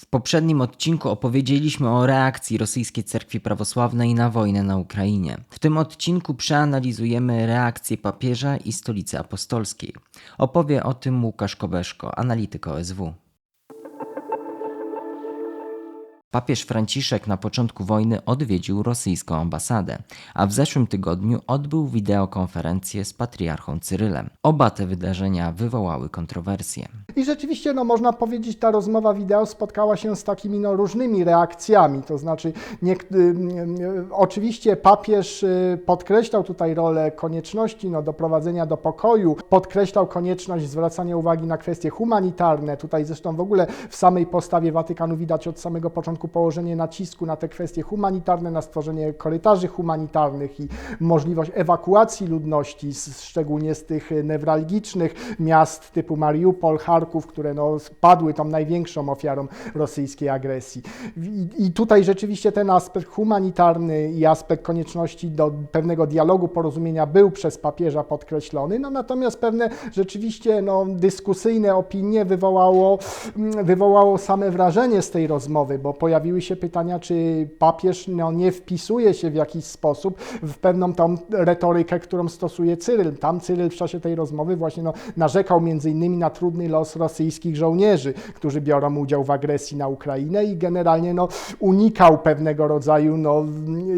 W poprzednim odcinku opowiedzieliśmy o reakcji rosyjskiej cerkwi prawosławnej na wojnę na Ukrainie. W tym odcinku przeanalizujemy reakcję papieża i stolicy apostolskiej. Opowie o tym Łukasz Kobeszko, analityk OSW. Papież Franciszek na początku wojny odwiedził rosyjską ambasadę, a w zeszłym tygodniu odbył wideokonferencję z patriarchą Cyrylem. Oba te wydarzenia wywołały kontrowersje. I rzeczywiście, no, można powiedzieć, ta rozmowa wideo spotkała się z takimi no, różnymi reakcjami. To znaczy, nie, y, y, oczywiście papież y, podkreślał tutaj rolę konieczności no, doprowadzenia do pokoju, podkreślał konieczność zwracania uwagi na kwestie humanitarne. Tutaj zresztą w ogóle w samej postawie Watykanu widać od samego początku położenie nacisku na te kwestie humanitarne, na stworzenie korytarzy humanitarnych i możliwość ewakuacji ludności, szczególnie z tych newralgicznych miast typu Mariupol, Charków, które no, padły tą największą ofiarą rosyjskiej agresji. I, I tutaj rzeczywiście ten aspekt humanitarny i aspekt konieczności do pewnego dialogu, porozumienia był przez papieża podkreślony, no, natomiast pewne rzeczywiście no, dyskusyjne opinie wywołało, wywołało same wrażenie z tej rozmowy, bo pojawiły się pytania, czy papież no, nie wpisuje się w jakiś sposób w pewną tą retorykę, którą stosuje Cyryl. Tam Cyryl w czasie tej rozmowy właśnie no, narzekał między innymi na trudny los rosyjskich żołnierzy, którzy biorą udział w agresji na Ukrainę i generalnie no, unikał pewnego rodzaju no,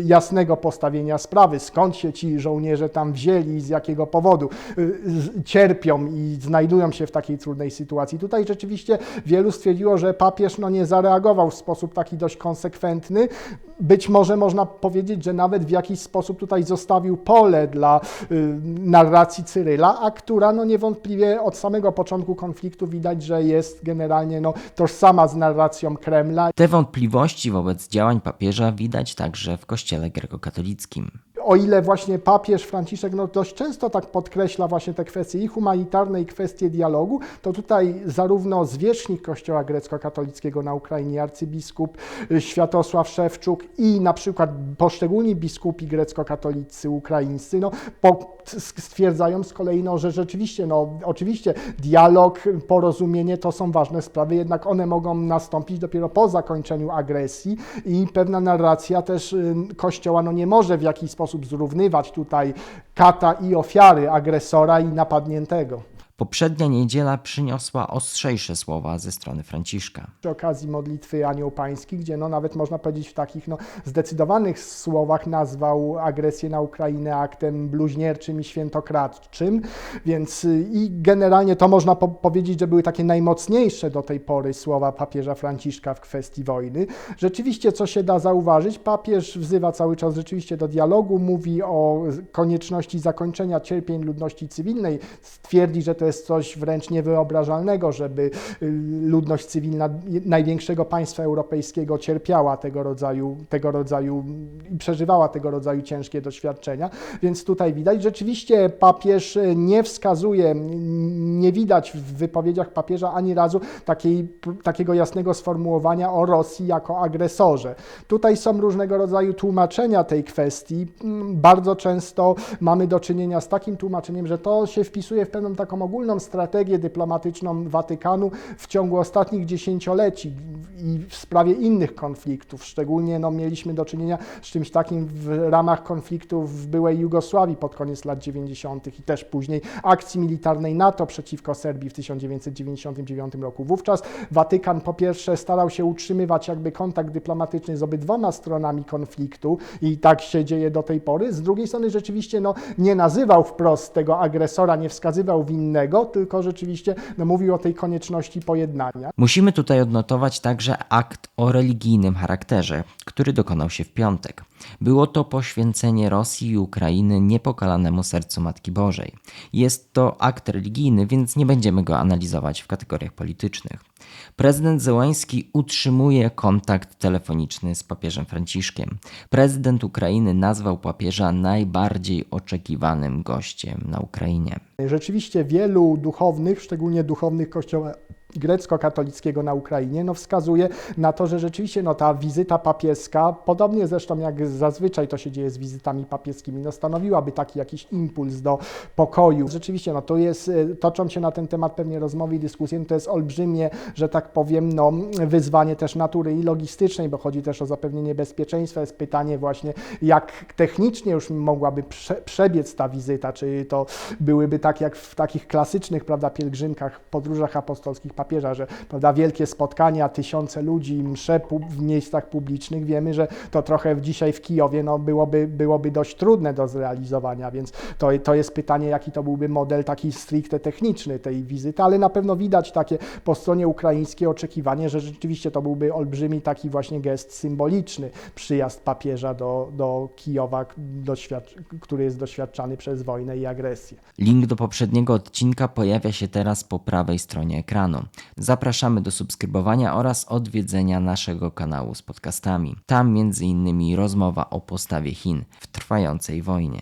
jasnego postawienia sprawy, skąd się ci żołnierze tam wzięli, z jakiego powodu y, cierpią i znajdują się w takiej trudnej sytuacji. Tutaj rzeczywiście wielu stwierdziło, że papież no, nie zareagował w sposób taki dość konsekwentny. Być może można powiedzieć, że nawet w jakiś sposób tutaj zostawił pole dla y, narracji Cyryla, a która no, niewątpliwie od samego początku konfliktu widać, że jest generalnie no, tożsama z narracją Kremla. Te wątpliwości wobec działań papieża widać także w kościele grekokatolickim o ile właśnie papież Franciszek no, dość często tak podkreśla właśnie te kwestie i humanitarne, i kwestie dialogu, to tutaj zarówno zwierzchnik Kościoła grecko-katolickiego na Ukrainie, arcybiskup y, Światosław Szewczuk i na przykład poszczególni biskupi grecko-katolicy ukraińscy, no, stwierdzają z kolei, no, że rzeczywiście, no, oczywiście dialog, porozumienie to są ważne sprawy, jednak one mogą nastąpić dopiero po zakończeniu agresji i pewna narracja też y, Kościoła no, nie może w jakiś sposób sposób zrównywać tutaj kata i ofiary agresora i napadniętego. Poprzednia niedziela przyniosła ostrzejsze słowa ze strony Franciszka. Przy okazji modlitwy Anioł Pański, gdzie no nawet można powiedzieć w takich no zdecydowanych słowach nazwał agresję na Ukrainę aktem bluźnierczym i świętokradczym, więc y, i generalnie to można po powiedzieć, że były takie najmocniejsze do tej pory słowa papieża Franciszka w kwestii wojny. Rzeczywiście, co się da zauważyć, papież wzywa cały czas rzeczywiście do dialogu, mówi o konieczności zakończenia cierpień ludności cywilnej, stwierdzi, że to jest coś wręcz niewyobrażalnego, żeby y, ludność cywilna największego państwa europejskiego cierpiała tego rodzaju, tego rodzaju przeżywała tego rodzaju ciężkie doświadczenia. Więc tutaj widać, rzeczywiście papież nie wskazuje, nie widać w wypowiedziach papieża ani razu takiej, takiego jasnego sformułowania o Rosji jako agresorze. Tutaj są różnego rodzaju tłumaczenia tej kwestii. Bardzo często mamy do czynienia z takim tłumaczeniem, że to się wpisuje w pewną taką ogólną strategię dyplomatyczną Watykanu w ciągu ostatnich dziesięcioleci i w sprawie innych konfliktów. Szczególnie no, mieliśmy do czynienia z czymś takim w ramach konfliktów w byłej Jugosławii pod koniec lat 90. i też później akcji militarnej NATO przeciwko Serbii w 1999 roku. Wówczas Watykan po pierwsze starał się utrzymywać jakby kontakt dyplomatyczny z obydwoma stronami konfliktu i tak się dzieje do tej pory. Z drugiej strony rzeczywiście no, nie nazywał wprost tego agresora, nie wskazywał winnego, tylko rzeczywiście no, mówił o tej konieczności pojednania. Musimy tutaj odnotować także akt o religijnym charakterze, który dokonał się w piątek. Było to poświęcenie Rosji i Ukrainy niepokalanemu sercu Matki Bożej. Jest to akt religijny, więc nie będziemy go analizować w kategoriach politycznych. Prezydent Zełański utrzymuje kontakt telefoniczny z papieżem Franciszkiem. Prezydent Ukrainy nazwał papieża najbardziej oczekiwanym gościem na Ukrainie. Rzeczywiście wielu duchownych, szczególnie duchownych kościoła grecko-katolickiego na Ukrainie, no wskazuje na to, że rzeczywiście no, ta wizyta papieska, podobnie zresztą jak zazwyczaj to się dzieje z wizytami papieskimi, no, stanowiłaby taki jakiś impuls do pokoju. Rzeczywiście no, to jest, e, toczą się na ten temat pewnie rozmowy i dyskusje, no, to jest olbrzymie że tak powiem, no, wyzwanie też natury i logistycznej, bo chodzi też o zapewnienie bezpieczeństwa. Jest pytanie właśnie, jak technicznie już mogłaby prze, przebiec ta wizyta, czy to byłyby tak jak w takich klasycznych, prawda, pielgrzymkach, podróżach apostolskich papieża, że, prawda, wielkie spotkania, tysiące ludzi, msze w miejscach publicznych. Wiemy, że to trochę dzisiaj w Kijowie, no, byłoby, byłoby dość trudne do zrealizowania, więc to, to jest pytanie, jaki to byłby model taki stricte techniczny tej wizyty, ale na pewno widać takie po stronie ukraińskiej oczekiwanie, że rzeczywiście to byłby olbrzymi taki właśnie gest symboliczny, przyjazd papieża do, do Kijowa, który jest doświadczany przez wojnę i agresję. Link do poprzedniego odcinka pojawia się teraz po prawej stronie ekranu. Zapraszamy do subskrybowania oraz odwiedzenia naszego kanału z podcastami. Tam m.in. rozmowa o postawie Chin w trwającej wojnie.